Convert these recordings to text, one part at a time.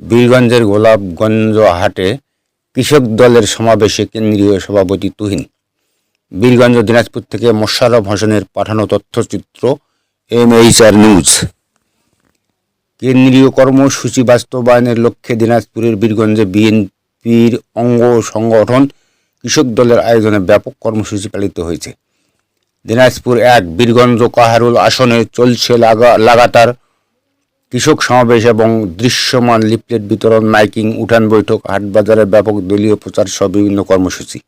বীরগঞ্জের গোলাপগঞ্জ হাটে কৃষক দলের সমাবেশে কেন্দ্রীয় সভাপতি তুহিন। বীরগঞ্জ, দিনাজপুর থেকে মোশাররফ হোসেনের পাঠানো তথ্যচিত্র এম এইচ আর নিউজ। কেন্দ্রীয় কর্মসূচি বাস্তবায়নের লক্ষ্যে দিনাজপুরের বীরগঞ্জে বিএনপির অঙ্গ সংগঠন কৃষক দলের আয়োজনে ব্যাপক কর্মসূচি পালিত হয়েছে। দিনাজপুর এক, বীরগঞ্জ কাহারুল আসনে চলছে লাগা লাগাতার কৃষক সমাবেশ এবং দৃশ্যমান লিফলেট বিতরণ, মাইকিং, উঠান বৈঠক হাটবাজারে ব্যাপক দলীয় প্রচার সহ বিভিন্ন কর্মসূচি।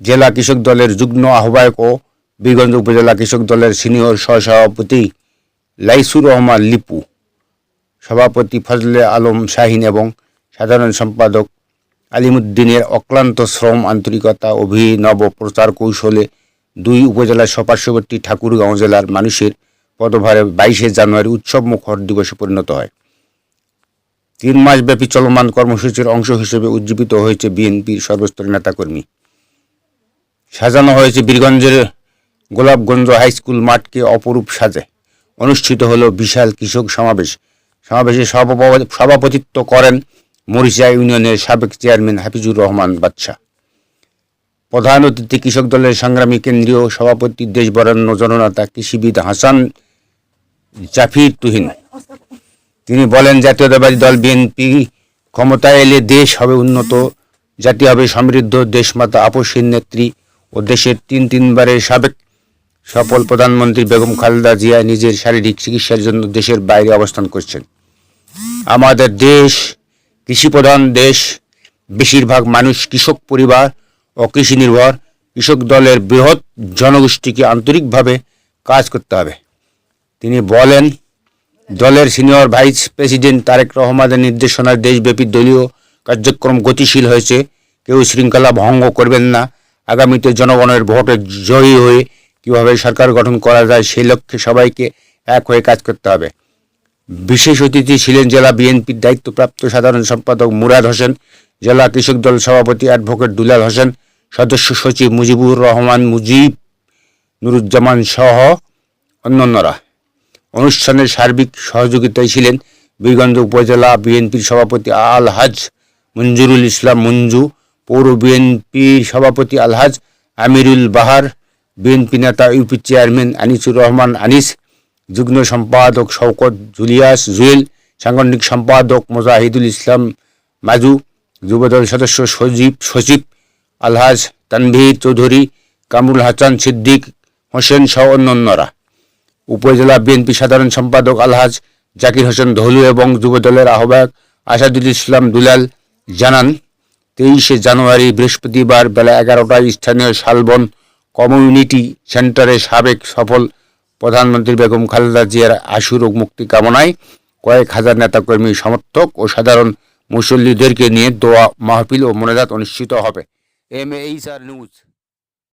জেলা কৃষক দলের যুগ্ম আহ্বায়ক ও বীরগঞ্জ উপজেলা কৃষক দলের সিনিয়র সহসভাপতি লাইসুর রহমান লিপু, সভাপতি ফজলে আলম শাহিন এবং সাধারণ সম্পাদক আলিমুদ্দিনের অক্লান্ত শ্রম, আন্তরিকতা, অভিনব প্রচার কৌশলে দুই উপজেলার সপার্শ্ববর্তী ঠাকুরগাঁও জেলার মানুষের পদভারে বাইশে জানুয়ারি উৎসব মুখর দিবসে পরিণত হয়। তিন মাসব্যাপী চলমান কর্মসূচির অংশ হিসেবে উজ্জীবিত হয়েছে বিএনপির সর্বস্তরের নেতাকর্মী। সাজানো হয়েছে বীরগঞ্জের গোলাপগঞ্জ হাই স্কুল মাঠকে অপরূপ সাজে। অনুষ্ঠিত হলো বিশাল কৃষক সমাবেশ। সমাবেশে সভাপ- সভাপতিত্ব করেন মরিচা ইউনিয়নের সাবেক চেয়ারম্যান হাফিজুর রহমান বাদশাহ প্রধান অতিথি কৃষক দলের সংগ্রামী কেন্দ্রীয় সভাপতি দেশবরেণ্য জননেতা কৃষিবিদ হাসান জাফির তুহিন। তিনি বলেন, জাতীয়তাবাদী দল বিএনপি ক্ষমতায় এলে দেশ হবে উন্নত, জাতি হবে সমৃদ্ধ, দেশমাতা আপসীর নেত্রী ও দেশের তিন তিনবারের সাবেক সফল প্রধানমন্ত্রী বেগম খালেদা জিয়া নিজের শারীরিক চিকিৎসার জন্য দেশের বাইরে অবস্থান করছেন। আমাদের দেশ কৃষিপ্রধান দেশ, বেশিরভাগ মানুষ কৃষক পরিবার ও কৃষি নির্ভর। কৃষক দলের বৃহৎ জনগোষ্ঠীকে আন্তরিকভাবে কাজ করতে হবে। তিনি বলেন, দলের সিনিয়র ভাইস প্রেসিডেন্ট তারেক রহমানের নির্দেশনায় দেশব্যাপী দলীয় কার্যক্রম গতিশীল হয়েছে। কেউ শৃঙ্খলা ভঙ্গ করবেন না। আগামীতে জনগণের ভোটে জয়ী হয়ে কীভাবে সরকার গঠন করা যায় সেই লক্ষ্যে সবাইকে এক হয়ে কাজ করতে হবে। বিশেষ অতিথি ছিলেন জেলা বিএনপির দায়িত্বপ্রাপ্ত সাধারণ সম্পাদক মুরাদ হোসেন, জেলা কৃষক দল সভাপতি অ্যাডভোকেট দুলাল হোসেন, সদস্য সচিব মুজিবুর রহমান মুজিব, নুরুজ্জামান সহ অন্যান্যরা। অনুষ্ঠানের সার্বিক সহযোগিতায় ছিলেন বীরগঞ্জ উপজেলা বিএনপির সভাপতি আলহাজ মঞ্জুরুল ইসলাম মঞ্জু, পৌর বিএনপির সভাপতি আলহাজ আমিরুল বাহার, বিএনপি নেতা ইউপি চেয়ারম্যান আনিসুর রহমান আনিস, যুগ্ম সম্পাদক শওকত জুলিয়াস জুয়েল, সাংগঠনিক সম্পাদক মোজাহিদুল ইসলাম মাজু, যুবদল সদস্য সজীব সচিব আলহাজ তানভীর চৌধুরী, কামরুল হাসান সিদ্দিক হোসেন সহ অন্যান্যরা। উপজেলা বিএনপি সাধারণ সম্পাদক আলহাজ জাকির হোসেন ধলু এবং যুবদলের আহ্বায়ক আসাদুল ইসলাম দুলাল জানান, তেইশে জানুয়ারি বৃহস্পতিবার বেলা এগারোটায় স্থানীয় শালবন কমিউনিটি সেন্টারে সাবেক সফল প্রধানমন্ত্রী বেগম খালেদা জিয়ার আশুরোগ মুক্তি কামনায় কয়েক হাজার নেতাকর্মী, সমর্থক ও সাধারণ মুসল্লিদেরকে নিয়ে দোয়া মাহফিল ও মোনাজাত অনুষ্ঠিত হবে। M H R news.